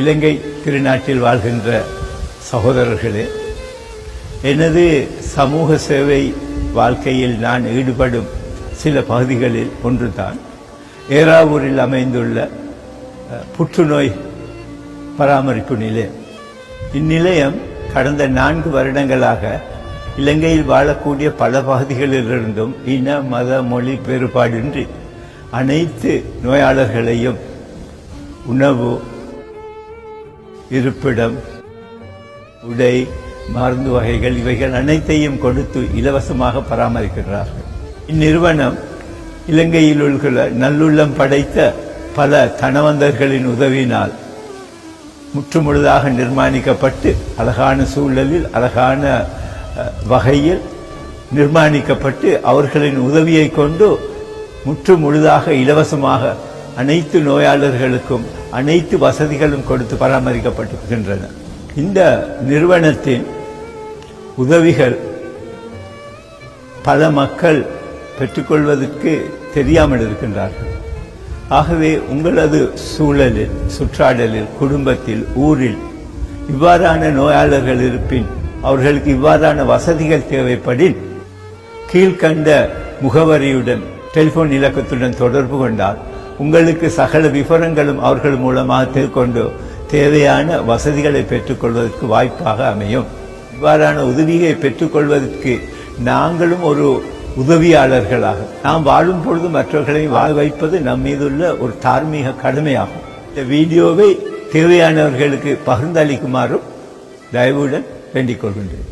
இலங்கை திருநாட்டில் வாழ்கின்ற சகோதரர்களே எனது சமூக சேவை வாழ்க்கையில் நான் ஈடுபடும் சில பகுதிகளில் ஒன்றுதான். ஏறாவூரில் அமைந்துள்ள புற்றுநோய் பராமரிப்பு நிலையம். இந்நிலையம் கடந்த நான்கு வருடங்களாக இலங்கையில் வாழக்கூடிய பல பகுதிகளிலிருந்தும் இன மத மொழி வேறுபாடின்றி அனைத்து நோயாளர்களையும் உணவு இருப்பிடம் உடை மருந்து வகைகள் இவைகள் அனைத்தையும் கொடுத்து இலவசமாக பராமரிக்கிறார்கள். இந்நிறுவனம் இலங்கையில் உள்ள நல்லுள்ளம் படைத்த பல தனவந்தர்களின் உதவியினால் முற்றுமுழுதாக நிர்மாணிக்கப்பட்டு அழகான சூழலில் அழகான வகையில் நிர்மாணிக்கப்பட்டு அவர்களின் உதவியை கொண்டு முற்று முழுதாக இலவசமாக அனைத்து நோயாளர்களுக்கும் அனைத்து வசதிகளும் கொடுத்து பராமரிக்கப்பட்டிருக்கின்றன. இந்த நிறுவனத்தின் உதவிகள் பல மக்கள் பெற்றுக்கொள்வதற்கு தெரியாமல் இருக்கின்றார்கள். ஆகவே உங்களது சூழலில் சுற்றாடலில் குடும்பத்தில் ஊரில் இவ்வாறான நோயாளர்கள் இருப்பின் அவர்களுக்கு இவ்வாறான வசதிகள் தேவைப்படின் கீழ்கண்ட முகவரியுடன் டெலிபோன் இலக்கத்துடன் தொடர்பு கொண்டால் உங்களுக்கு சகல விவரங்களும் அவர்கள் மூலமாக தெரிந்து தேவையான வசதிகளை பெற்றுக்கொள்வதற்கு வாய்ப்பாக அமையும். இவ்வாறான உதவியை பெற்றுக்கொள்வதற்கு நாங்களும் ஒரு உதவியாளர்களாக. நாம் வாழும் பொழுது மற்றவர்களை வாழ வைப்பது நம் மீதுள்ள ஒரு தார்மீக கடமையாகும். இந்த வீடியோவை தேவையானவர்களுக்கு பகிர்ந்தளிக்குமாறும் தயவுடன் வேண்டிக் கொள்கின்றேன்.